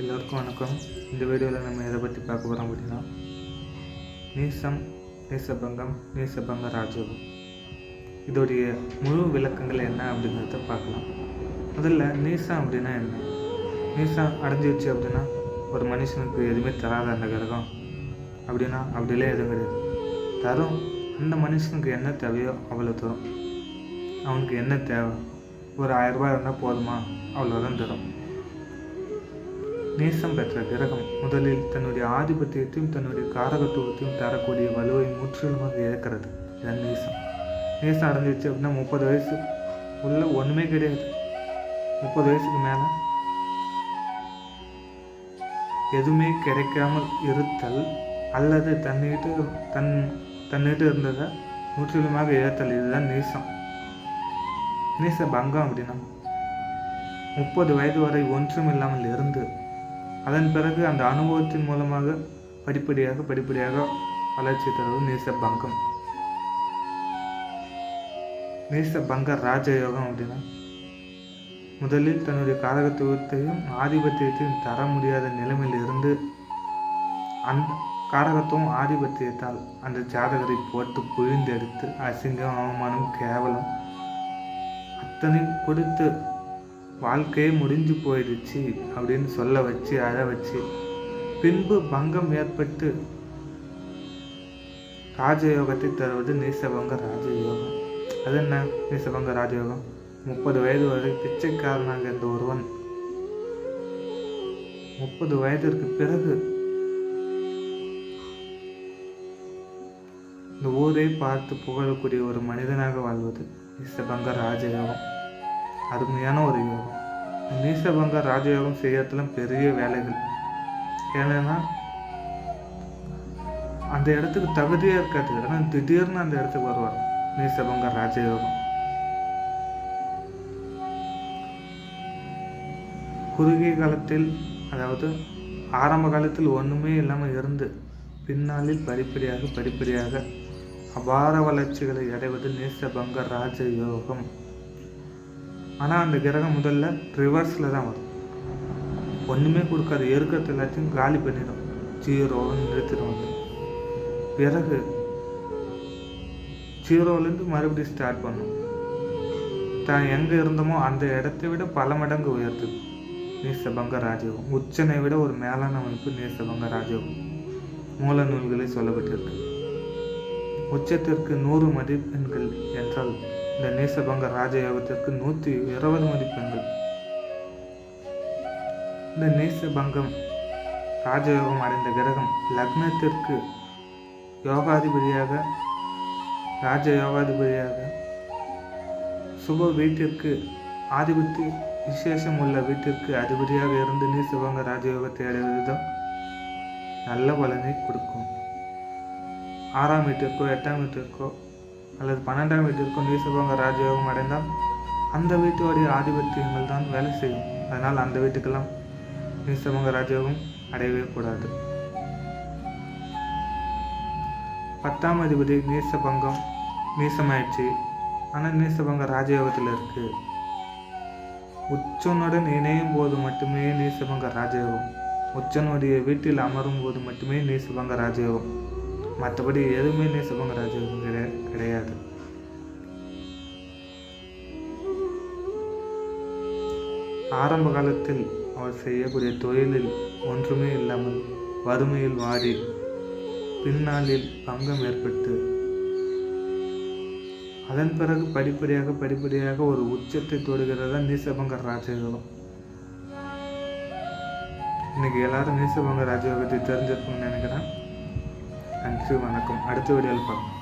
எல்லோருக்கும் வணக்கம். இந்த வீடியோவில் நம்ம எதை பற்றி பார்க்க போகிறோம் அப்படின்னா நீசம் நீசபங்கம் நீசபங்க ராஜயோகம் இதோடைய முழு விளக்கங்கள் என்ன அப்படிங்கிறத பார்க்கலாம். முதல்ல நீசம் அப்படின்னா என்ன? நீசம் அடைஞ்சிருச்சு அப்படின்னா ஒரு மனுஷனுக்கு எதுவுமே தராத அந்த கிரகம். அப்படின்னா அப்படிலாம் எதுவும் கிடையாது. தரும். அந்த மனுஷனுக்கு என்ன தேவையோ அவ்வளோ தரும். அவனுக்கு என்ன தேவை? ஒரு ஆயிரம் ரூபாய் இருந்தால் போதுமா? அவ்வளோதான் தரும். நேசம் பெற்ற கிரகம் முதலில் தன்னுடைய ஆதிபத்தியத்தையும் தன்னுடைய காரகத்துவத்தையும் தரக்கூடிய வலுவை முற்றிலுமாக இழக்கிறது. இதன் நேசம். நேசம் அடைஞ்சிச்சு அப்படின்னா முப்பது வயசு. உள்ள ஒன்றுமே கிடையாது. முப்பது வயசுக்கு மேலே. எதுவுமே கிடைக்காமல் இருத்தல் அல்லது தன்னிட்டு தன் தன்னிட்டு இருந்ததை முற்றிலுமாக இழத்தல். இதுதான் நேசம். நேச பங்கம் அப்படின்னா முப்பது வயது வரை ஒன்றும் இல்லாமல் இருந்து அதன் பிறகு அந்த அனுபவத்தின் மூலமாக படிப்படியாக படிப்படியாக வளர்ச்சி தருவது நேச பங்கம் நேச பங்க ராஜயோகம் அப்படின்னா முதலில் தன்னுடைய காரகத்துவத்தையும் ஆதிபத்தியத்தையும் தர முடியாத நிலைமையில் இருந்து அந் காரகத்துவம் ஆதிபத்தியத்தால் அந்த ஜாதகரை போட்டு புழிந்தெடுத்து அசிங்கம் அவமானம் கேவலம் அத்தனை கொடுத்து வாழ்க்கையே முடிஞ்சு போயிடுச்சு அப்படின்னு சொல்ல வச்சு அழ வச்சு பின்பு பங்கம் ஏற்பட்டு ராஜயோகத்தை தருவது நீசபங்க ராஜயோகம். அது என்ன நீசபங்க ராஜயோகம்? முப்பது வயது வரை பிச்சைக்காரனாக இருந்த ஒருவன். முப்பது வயதிற்கு பிறகு இந்த ஊரை பார்த்து புகழக்கூடிய ஒரு மனிதனாக வாழ்வது நீசபங்க ராஜயோகம். அருமையான ஒரு யோகம். நீசபங்க ராஜயோகம் செய்யறதுலாம் பெரிய வேலைகள். ஏன்னா அந்த இடத்துக்கு தகுதியே இருக்காது. ஆனால் திடீர்னு அந்த இடத்துக்கு வருவார் நீசபங்க ராஜயோகம். குறுகிய காலத்தில் அதாவது ஆரம்ப காலத்தில் ஒன்றுமே இல்லாமல் இருந்து பின்னாளில் படிப்படியாக படிப்படியாக அபார வளர்ச்சிகளை அடைவது நீசபங்க ராஜயோகம். ஆனால் அந்த கிரகம் முதல்ல ரிவர்ஸில் தான் வரும். ஒன்றுமே கொடுக்காது. இருக்கிறது எல்லாத்தையும் காலி பண்ணிடும். ஜீரோன்னு நிறுத்திடும் வந்து பிறகு ஜீரோலேருந்து மறுபடியும் ஸ்டார்ட் பண்ணும். தான் எங்கே இருந்தோமோ அந்த இடத்த விட பல மடங்கு உயர்த்து. நீசபங்க ராஜயோகம் உச்சனை விட ஒரு மேலான அமைப்பு நீசபங்க ராஜயோகம் மூல நூல்களில் சொல்லப்பட்டிருக்கு. உச்சத்திற்கு நூறு மதிப்பெண்கள் என்றால் இந்த நேசபங்க ராஜயோகத்திற்கு நூற்றி இருபது மதிப்பெண்கள். இந்த நேசபங்கம் ராஜயோகம் அடைந்த கிரகம் லக்னத்திற்கு யோகாதிபதியாக ராஜ யோகாதிபதியாக சுப வீட்டிற்கு ஆதிபத்தி விசேஷம் உள்ள வீட்டிற்கு அதிபதியாக இருந்து நீசபங்க ராஜயோகத்தை அடைவதுதான் நல்ல பலனை கொடுக்கும். ஆறாம் வீட்டிற்கோ எட்டாம் வீட்டிற்கோ அல்லது பன்னெண்டாம் வீட்டிற்கும் நீசபங்க ராஜயோகம் அடைந்தால் அந்த வீட்டுடைய ஆதிபத்தியங்கள் தான் வேலை செய்யும். அதனால் அந்த வீட்டுக்கெல்லாம் நீசபங்க ராஜயோகம் அடையவே கூடாது. பத்தாம் அதிபதி நீசபங்கம் நீசமாயிடுச்சு. ஆனால் நீசபங்க ராஜயோகத்தில் இருக்கு. உச்சனுடன் இணையும் போது மட்டுமே நீசபங்க ராஜயோகம். உச்சனுடைய வீட்டில் அமரும் போது மட்டுமே நீசபங்க ராஜயோகம். மற்றபடி எதுவுமே நேசபங்க கிடையா கிடையாது. ஆரம்ப காலத்தில் அவர் செய்யக்கூடிய தொழிலில் ஒன்றுமே இல்லாமல் வறுமையில் வாடி பின்னாளில் பங்கம் ஏற்பட்டு அதன் பிறகு படிப்படியாக படிப்படியாக ஒரு உச்சத்தை தொடுகிறது நீசபங்க ராஜயோகம். இன்னைக்கு எல்லாரும் நீசபங்க ராஜயோகத்தை தெரிஞ்சிருக்கும்னு நினைக்கிறேன். நன்றி வணக்கம். அடுத்த வீடியோவில் பார்க்கலாம்